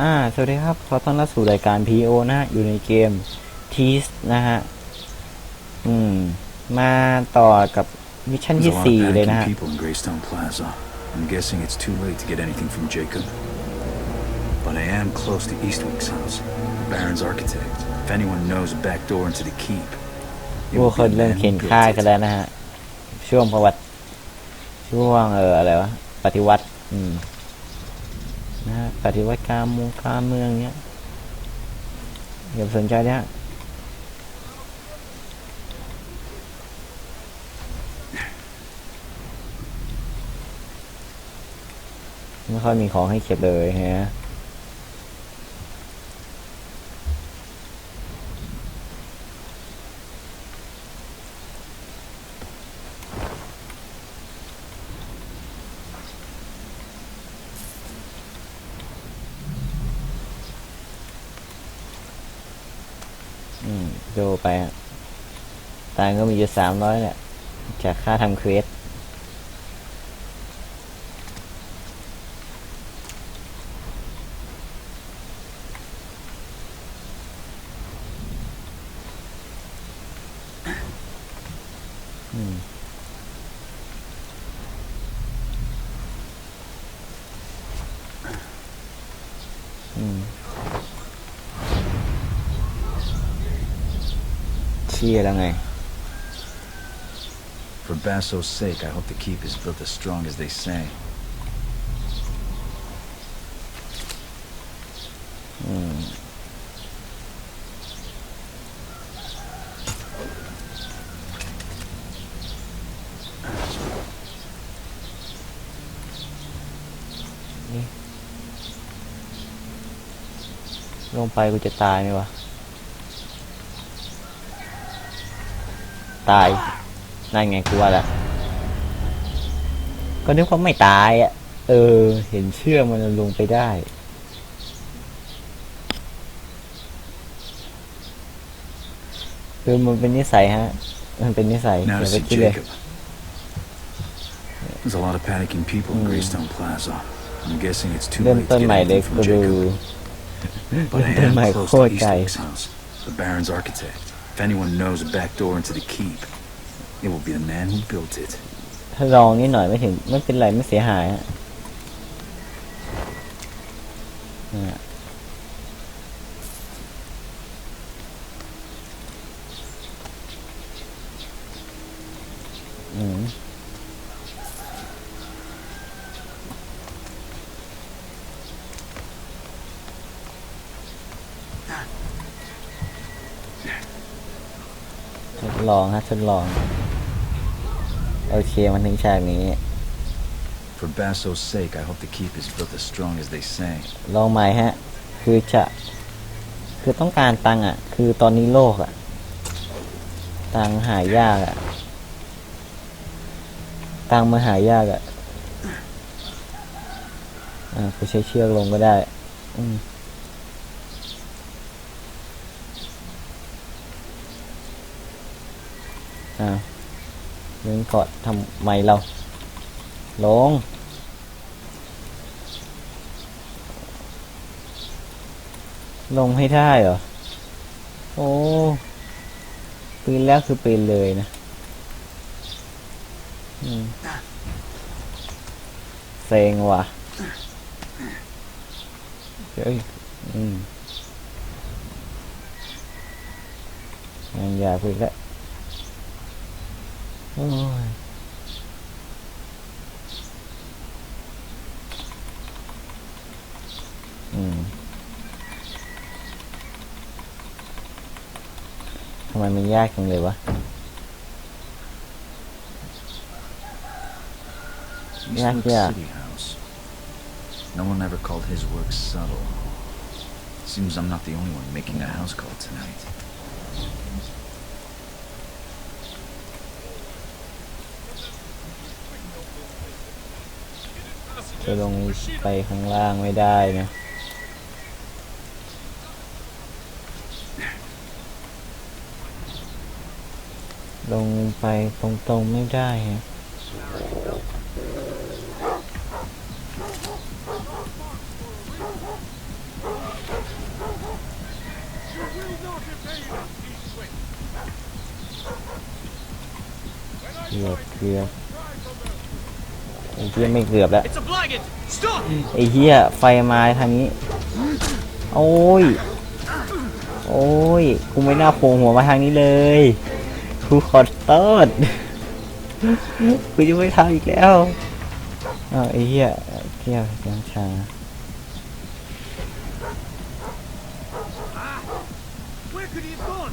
อ่า สวัสดีครับ ขอต้อนรับสู่รายการ PO นะฮะ อยู่ในเกม Tease นะฮะ อืม มาต่อกับมิชชั่น There's ที่ a lot สี่ of เลยนะ panicking ฮะ people in Greystone Plaza. I'm guessing it's too late to get anything from Jacob. But I am close to Eastwick's house, the Baron's architect. If anyone knows a back door into the keep, it ผู้ will ค be น the เริ่ม man เขียน who ค่าย built กัน it. แล้วนะฮะ ช่วงประวัติ ช่วงเอออะไรวะ ปฏิวัติ อืม นะฮะปฏิวัติการเมืองการเมืองเนี้ยอย่าสนใจนะฮะไม่ค่อยมีของให้เก็บเลยฮะ อืม โดไปตังก็มีอยู่สามร้อยแหละจากค่าทำเควส Basso's sake, I hope the keep is built as strong as they say. อืม นี่ลงไปกูจะตายไหมวะ ตาย นั่นไงกูว่าแล้วก็นึกว่าไม่ตายอะ เออ เห็นเชือกมันลงไปได้ คือมันเป็นนิสัยฮะ มันเป็นนิสัย Now อย่า to ไป see คิดเลย Jacob. There's a lot of panicking people in Greystone Plaza. I'm guessing it's too เริ่ม late ต้น to ใหม่ get เลย anything กู from ดู Jacob. But I เริ่มต้น am ใหม่ close โค to ตรไกล Eastwick's house, the Baron's architect. If anyone knows a back door into the keep, it will be the man who built it. ถ้าลองนิดหน่อยไม่ถึงไม่เป็นไรไม่เสียหายฮะเนี่ยอืมทดลองฮะทดลอง โอเคมันถึงฉากนี้ For Basso's sake, I hope the keep is built as strong as they say. ลองใหม่ฮะ คือจะ คือต้องการตังค์อะ คือตอนนี้โลกอะ ตังค์หายากอะ ตังค์มาหายากอะ อ่ากูใช้เชือกลงก็ได้ อืม อ่า เรื่องกอดทำไมเรา ลง ลงให้ได้เหรอ โอ้ปีนแล้วคือปีนเลยนะเซ็งว่ะเฮ้ยอืมยังอยากคุยแล้ว โอ้ยอืม ทำไมมันยากจังเลยวะ Yeah, Eastwick yeah. City House. No one ever called his work subtle. Seems I'm not the only one making a house call tonight. จะลงไปข้างล่างไม่ได้นะลงไปตรงๆไม่ได้ฮะ เกือบเกือบ ไอ้เหี้ยไม่เกือบแล้ว It's a blackguard! Stop! ไอ้เหี้ยไฟมาทางนี้ โอ้ย โอ้ยกูไม่น่าโผล่หัวมาทางนี้เลยกูขอโทษกูจะไม่ทำอีกแล้วอ้าวไอ้เหี้ยแก้วน้ำชา Where could he have gone?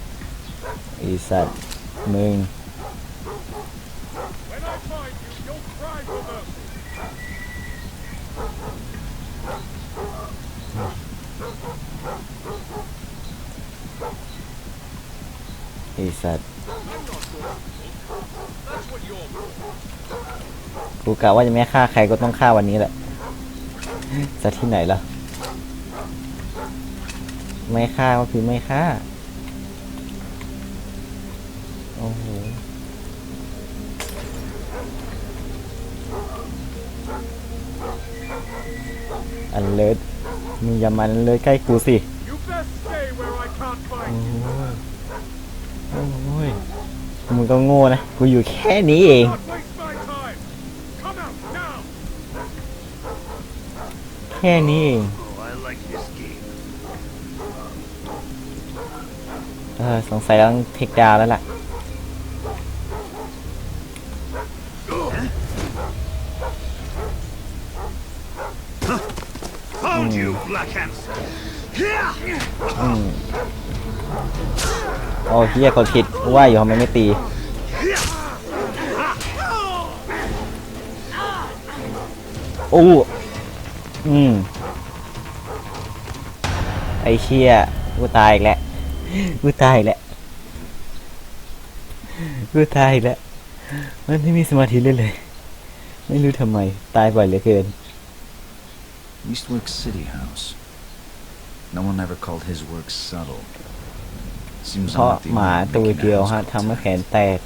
ไอีสัตว์มึง ไอีสัตว์ That's what you're for. กูกะว่าจะไม่ฆ่าใครก็ต้องฆ่าวันนี้แหละจะที่ไหนล่ะ ไม่ฆ่าก็คือไม่ฆ่า โอ้โหอันเลิศมึงอย่ามันเลยใกล้กูสิ You best stay where I can't โอ้ อ้ยมึงก็โง่นะ กูอยู่แค่นี้เอง Not waste my time. Come out now. แค่นี้เอง Oh, I like this game. เออ สงสัยเราต้องเทคดาวน์แล้วล่ะ Found you, Black Hands. โอ้เฮียกดผิดว่าอยู่ทำไมไม่ตีโอ้อืมไอเชี่ยกูตายอีกแล้วกูตายอีกแล้วกูตายอีกแล้วมันไม่มีสมาธิเลยเลย ไม่รู้ทำไม ตายบ่อยเหลือเกิน Eastwick City House. No one ever called his work subtle. เพราะหมาตัวเดียวฮะทำให้แขนแตก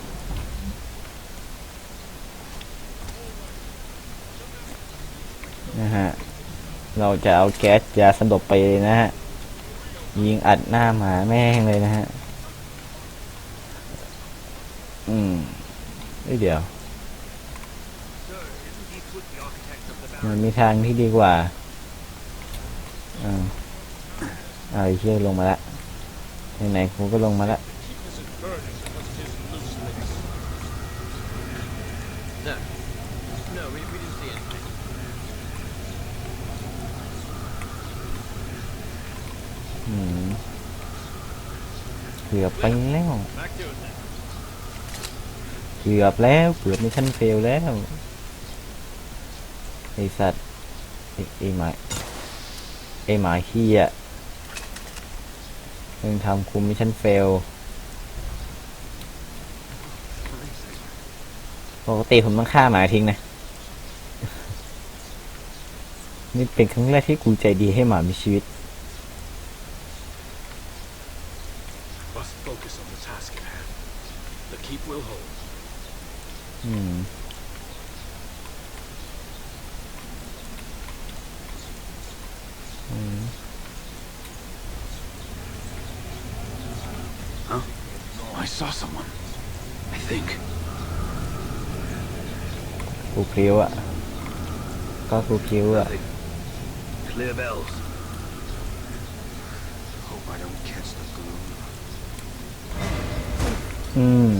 นะฮะ เราจะเอาแก๊สยาสลบไปเลยนะฮะ ยิงอัดหน้าหมาแม่งเลยนะฮะ อืมเอ้ยเดี๋ยว มันมีทางที่ดีกว่า อ่าเอาไอ้เชี่ยลงมาละ ไหนๆกูก็ลงมาละ No, we, we didn't see anything. อืมเกือบไปแล้วเกือบแล้วเกือบมิชชั่นเฟลแล้วไอสัตว์ไอไอหมาไอหมาขี้อะ มึงทำคุมมิชชั่นเฟล ปกติผมต้องฆ่าหมาทิ้งนะ นี่เป็นครั้งแรกที่กูใจดีให้หมามีชีวิต Must focus on the task at hand. The keep will hold. อืม อืม I saw someone. I think. กูพริ้วอะ ก็กูพริ้วอะ Clear bells. Hope I don't catch the glue. อืม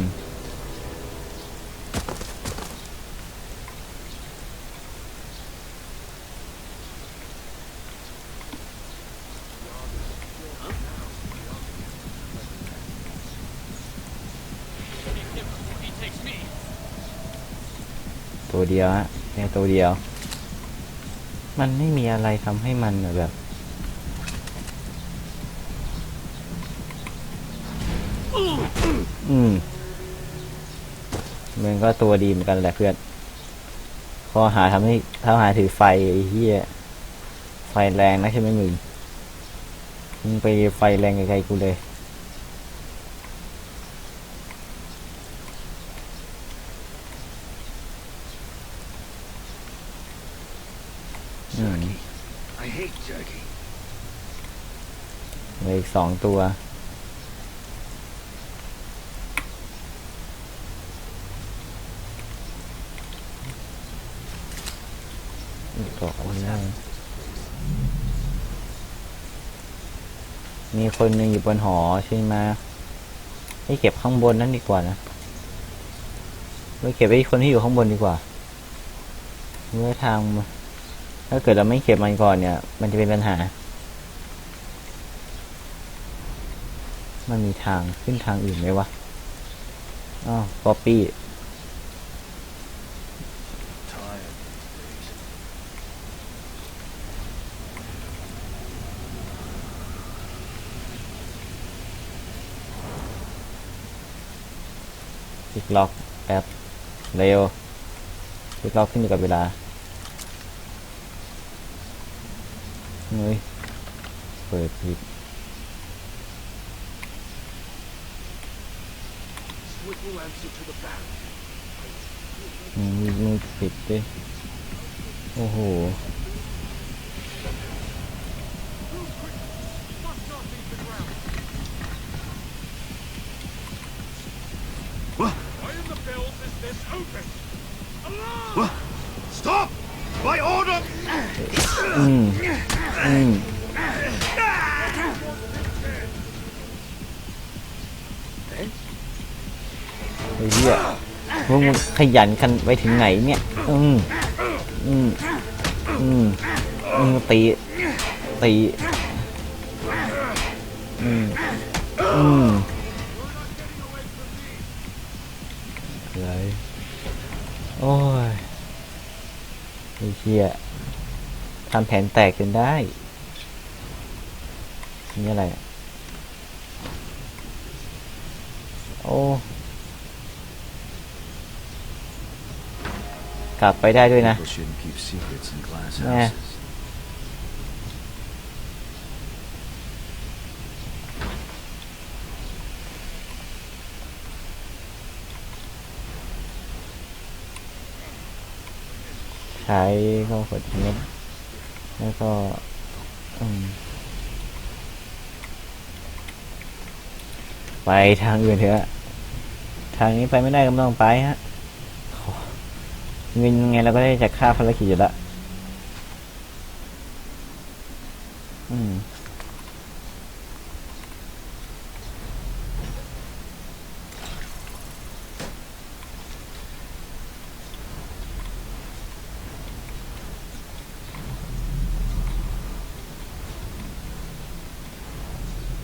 He takes me. ตัวเดียวฮะแค่ตัวเดียว มันไม่มีอะไรทำให้มันแบบอืมมันก็ตัวดีเหมือนกันแหละเพื่อนข้อหาทำให้ข้อหาถือไฟไอ้เหี้ยไฟแรงนะใช่ไหมมึงมึงไปไฟแรงไกลๆกูเลย สองตัว อีกตัวนึงมีคนหนึ่งอยู่บนหอใช่ไหมให้เก็บข้างบนนั่นดีกว่านะไม่เก็บไอ้คนที่อยู่ข้างบนดีกว่า เมื่อทาง ถ้าเกิดเราไม่เก็บมันก่อนเนี่ย มันจะเป็นปัญหา มันมีทางขึ้นทางอื่นไหมวะ อ้าวป๊อปปี้คลิกล็อกแอปเร็วคลิกล็อกขึ้นอยู่กับเวลาเฮ้ย เปิดผิด Swift will answer to the Baron. อืมมึงผิดดิโอ้โห Must not leave the ground. What? Why in the bells is this open? Alarm! What? Stop! By order! อืมอืมไอ้เหี้ยพ วกมึงขยันกันไปถึงไหนเนี่ย อืมอืมอืมอืมตีตีอืมอืมอะไรโอ้ยไอ้เหี้ยทำแผนแตกจนได้ นี่อะไร โอ้ กลับไปได้ด้วยนะ People shouldn't keep secrets in glass Yeah. houses. ใช้ก็กดเม็ดแล้วก็อืมไปทางอื่นเถอะ ทางนี้ไปไม่ได้ก็ไม่ต้องไปฮะโอ้ เงินยังไงเราก็ได้จากค่าภารกิจอยู่และอืม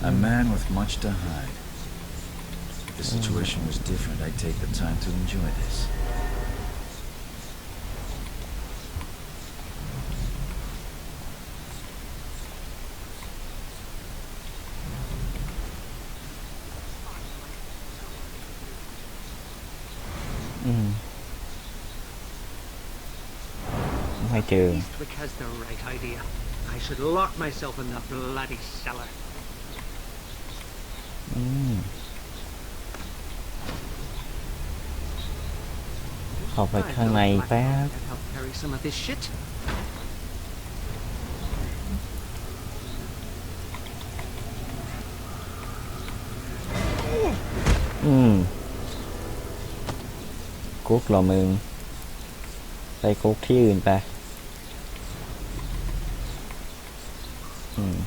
A man with much to hide. If the situation was different, I'd take the time to enjoy this. อืมไม่เจอ Eastwick has the right idea. I should lock myself in the bloody cellar. อืมเข้าไป I ข้างใน know Black แป๊บ Hawk can help carry some of this shit. กุ๊กเหรอมึง ไปกุ๊กที่อื่นไป อืม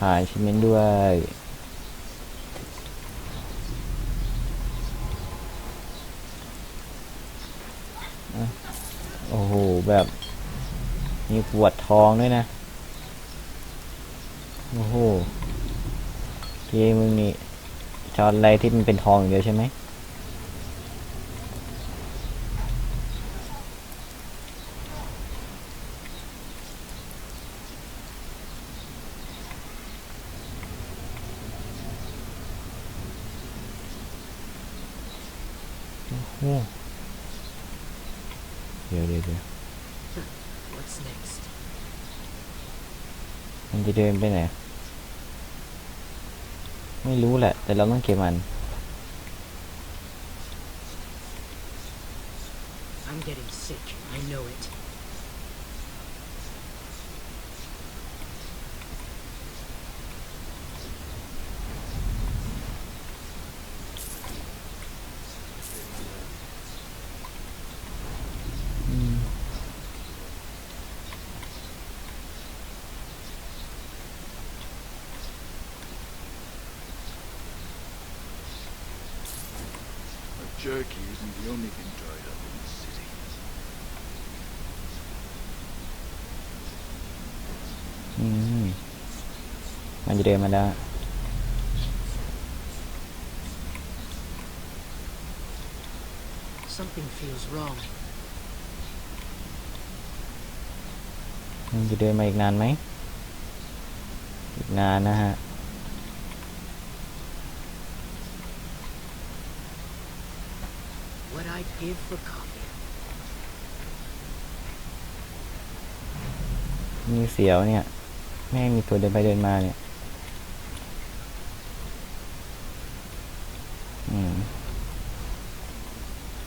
หายชิมเมนด้วย โอ้โห แบบมีปวดท้องด้วยนะ โอ้โห กมมึงนี่จอดอะไรที่มันเป็นทองอย่างเดียวใช่ไหมโอ้โหเดี๋ยวเดี๋ยวเดี๋ยว What's next? มันจะเดินไปไหนไม่ รู้แหละ แต่เราต้องเก็บมัน I'm getting sick. I know it. Jerky isn't the only thing dried up in the city. อืมมันจะเดินมาแล้ว Something feels wrong. มันจะเดินมาอีกนานไหมอีกนานนะฮะ What I'd give for coffee. มีเสียวเนี่ย แม่งมีตัวเดินไปเดินมาเนี่ย อืม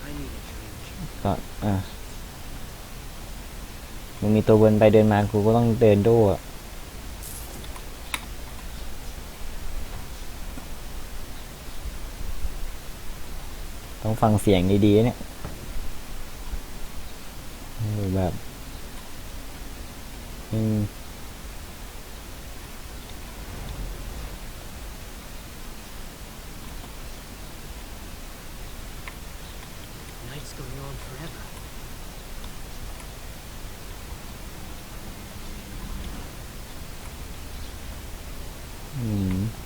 I need a change. ก็อะมึงมีตัวเดินไปเดินมากูก็ต้องเดินด้วยอะ ต้องฟังเสียงดีๆเนี่ยเออแบบอืม Night's going on forever. อืม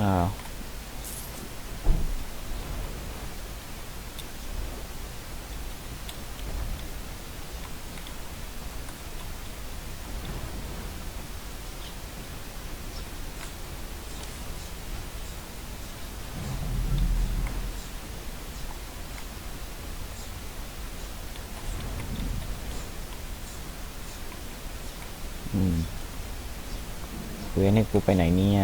อ้าวอืมเว้นให้กูไปไหนเนี่ย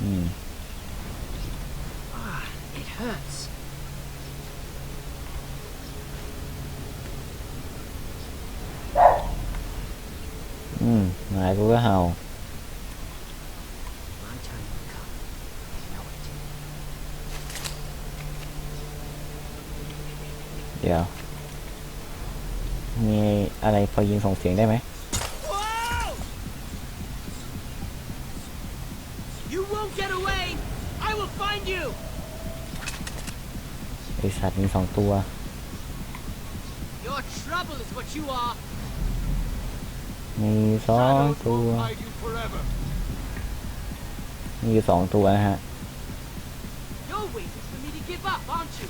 อืม Ah, it hurts. อืมหมายกูก็เห่า My time will come. I know it. เดี๋ยว มีอะไรพอยิงส่งเสียงได้ไหม You won't get away! I will find you! ไอสัตว์มีสองตัว Your trouble is what you are. มีสองตัว hide you forever. มีอยู่สองตัวนะฮะ You're waiting for me to give up, aren't you?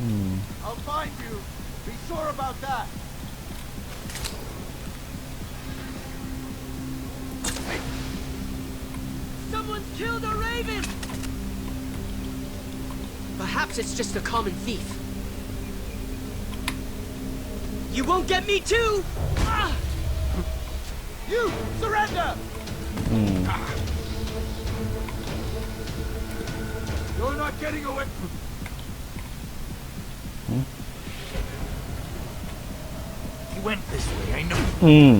อืม I'll find you. Be sure about that. Someone's killed a raven! Perhaps it's just a common thief. You won't get me too! Ah! You surrender. อืม You're not getting away. He went this way. I know. อืม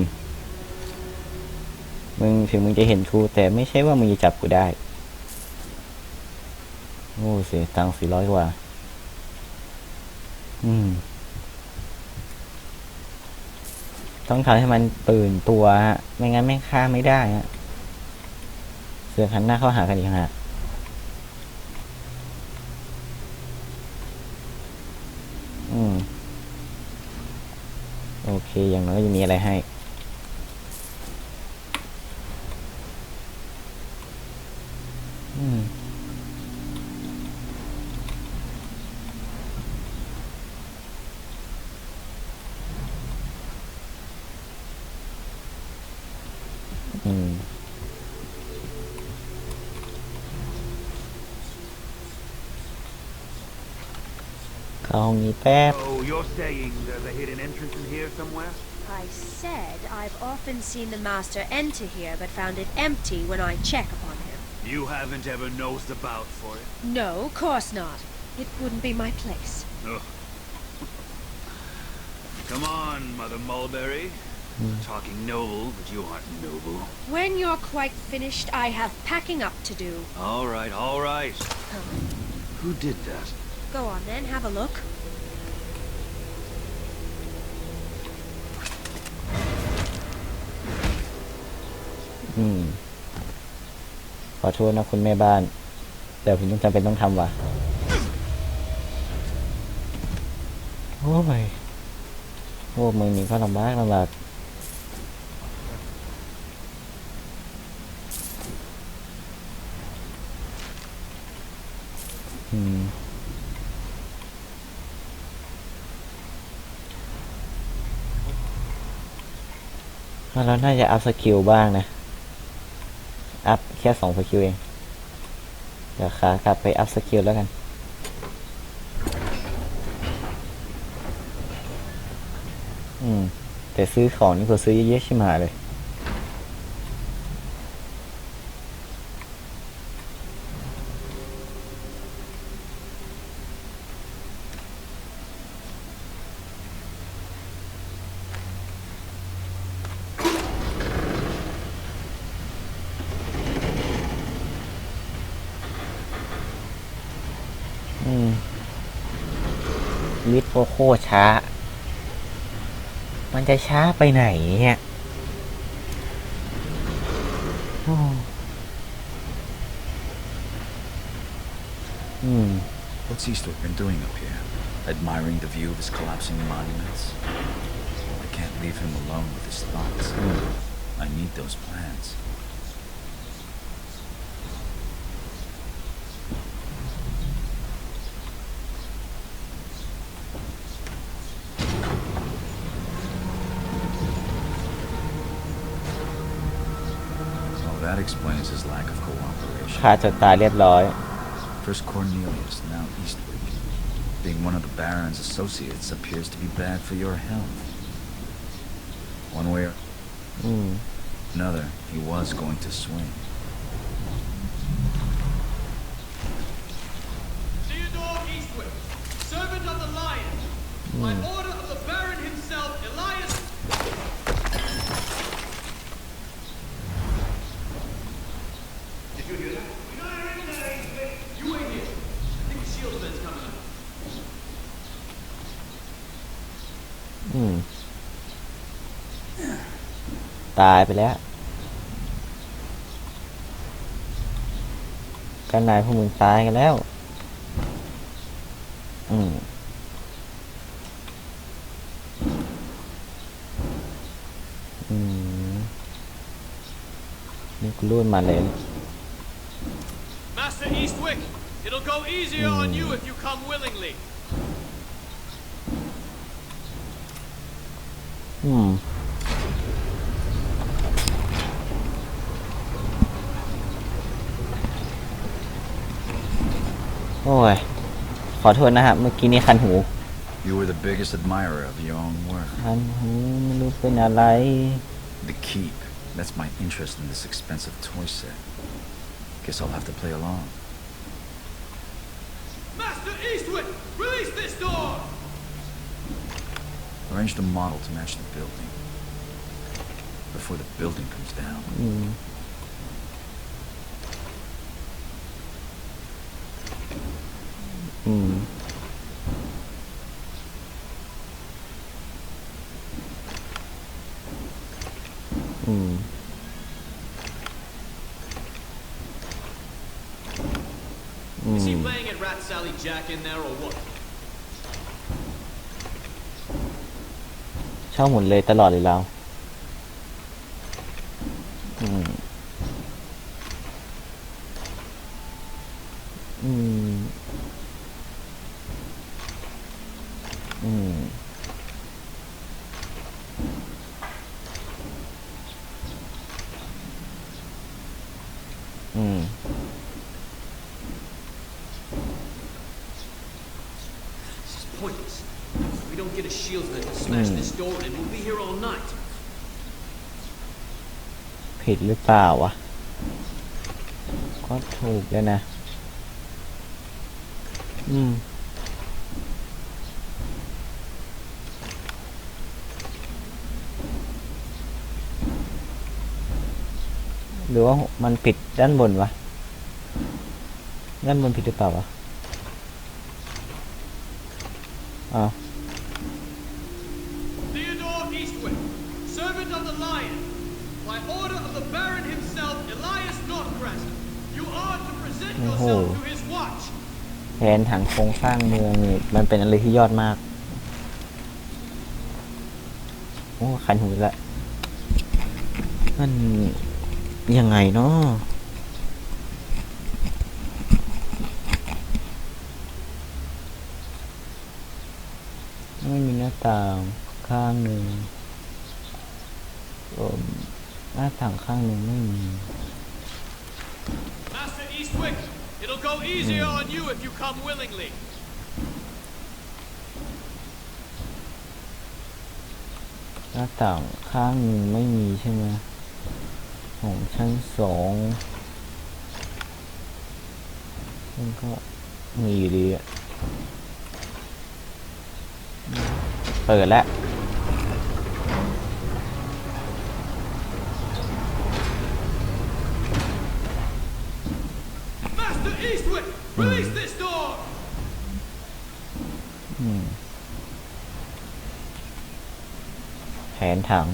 มึงถึงมึงจะเห็นกูแต่ไม่ใช่ว่ามึงจะจับกูได้ โอ้เสียตังค์สี่ร้อยกว่า อืม ต้องทำให้มันตื่นตัวฮะไม่งั้นไม่ฆ่าไม่ได้ฮะเสือกหันหน้าเข้าหากันอีกฮะอืม โอเค อย่างน้อยจะมีอะไรให้ Bam. Oh, you're saying there's a hidden entrance in here somewhere? I said I've often seen the master enter here, but found it empty when I check upon him. You haven't ever nosed about for it? No, course not. It wouldn't be my place. Ugh. Come on, Mother Mulberry. Mm. Talking noble, but you aren't noble. When you're quite finished, I have packing up to do. All right, all right. Who did that? Go on then, have a look. อืม ขอโทษนะคุณแม่บ้าน แต่ผมต้องจำเป็นต้องทำว่ะ โอ้ยโอ้มึงนี่ก็ลำบากลำบากอืมเราน่าจะอัพสกิลบ้างนะ อัพแค่สองสกิลเอง เดี๋ยวขากลับไปอัพสกิลแล้วกัน อืม แต่ซื้อของนี่ก็ซื้อเยอะๆชิมหมเลย คโคตรช้า มันจะช้าไปไหนเนี่ยโอ้อืม What's Eastwood been doing up here? Admiring the view of his collapsing monuments? I can't leave him alone with his thoughts. I need those plans. that explains his lack of cooperation. ฆ่าจนตายเรียบร้อย First Cornelius, now Eastwick. Being one of the Baron's associates appears to be bad for your health. One way or อืม another, he was going to swing. Theodore Eastwick, servant of the Lion. By อืม ตายไปแล้วกันนายพวกมึงตายกันแล้ว อืมอืมนี่กูรูดมาเลย Master Eastwick, it'll go easier on you if you come willingly. ขอโทษนะครับ เมื่อกี้นี้คันหู You were the biggest admirer of your own work. คันหูไม่รู้เป็นอะไร The keep. That's my interest in this expensive toy set. Guess I'll have to play along. Master Eastwick, release this door! Arrange the model to match the building. Before the building comes down. อืม อืมอืมอื Is he ม playing at Rat Sally Jack in there or what? เช่าหมุนเลยตลอดเลยเรา อืม อืม อืม อืม This is pointless. If we don't get a shieldsman to smash this door in, we'll be here all night. ผิดหรือเปล่าวะ ก็ถูกแล้วนะ อืม หรือว่ามันผิดด้านบนวะ ด้านบนผิดหรือเปล่าวะอ้าว Theodore Eastwick, servant of the Lion, by order of the Baron himself, Elias Northcrest, you are to present Oh. yourself to his watch. แผนผังโครงสร้างเมืองนี่มันเป็นอะไรที่ยอดมาก โอ้ คันหูละมัน ยังไงเนาะไม่มีหน้าต่างข้างหนึ่งเอิ่มหน้าต่างข้างหนึ่งไม่มี Master Eastwick, it'll go easier on you if you come willingly. หน้าต่างข้างหนึ่งไม่มีใช่ไหม ของชั้นสองมันก็มีอยู่ดีอะเปิดแล้ว Master Eastwick, release this door! อืมแผนถัง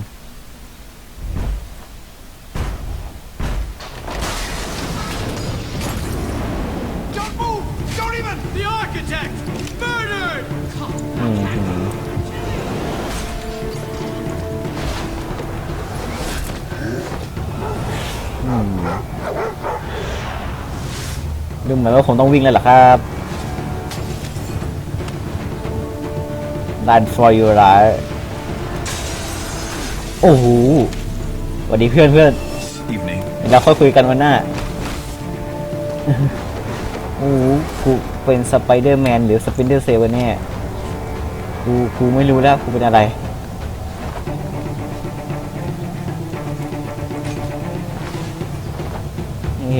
มือนว่าผมต้องวิ่งแล้วเหรอครับ Run for your life โอ้โหสวัสดีเพื่อนเพื่อน Evening. เดี๋ยวเราค่อยคุยกันวันหน้า โอ้โหกูเป็นสไปเดอร์แมนหรือสปินเดอร์เซลแน่ กู กูไม่รู้แล้ว กูเป็นอะไร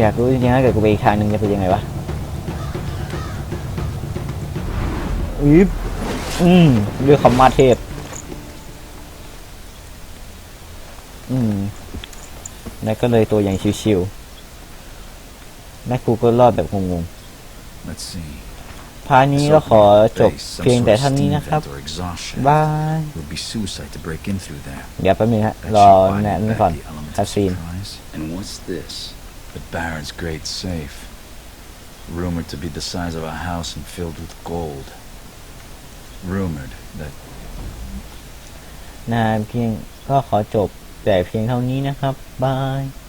อยากรู้จริงๆถ้าเกิดกูไปอีกทางหนึ่งจะเป็นยังไงวะอืบอืมเรื่องคำมาเทพ อืมแล้วก็เลยตัวอย่างชิวๆและกูก็รอดแบบงง Let's see. ๆพาร์ทนี้ก็ขอจบ Base, some เพียง sort แต่ of เท่านี้ steam นะครับ vent or exhaust บา shaft. ย It would be suicide to break in through there. เดี๋ยวแป๊บนึงฮะ That รอ should แนะ widen นี่ back ก่อน the element คา of ซีน surprise. And what's this? The Baron's great safe. Rumored to be the size of a house and filled with gold. Rumored that นานเพียงก็ขอจบแต่เพียงเท่านี้นะครับ บาย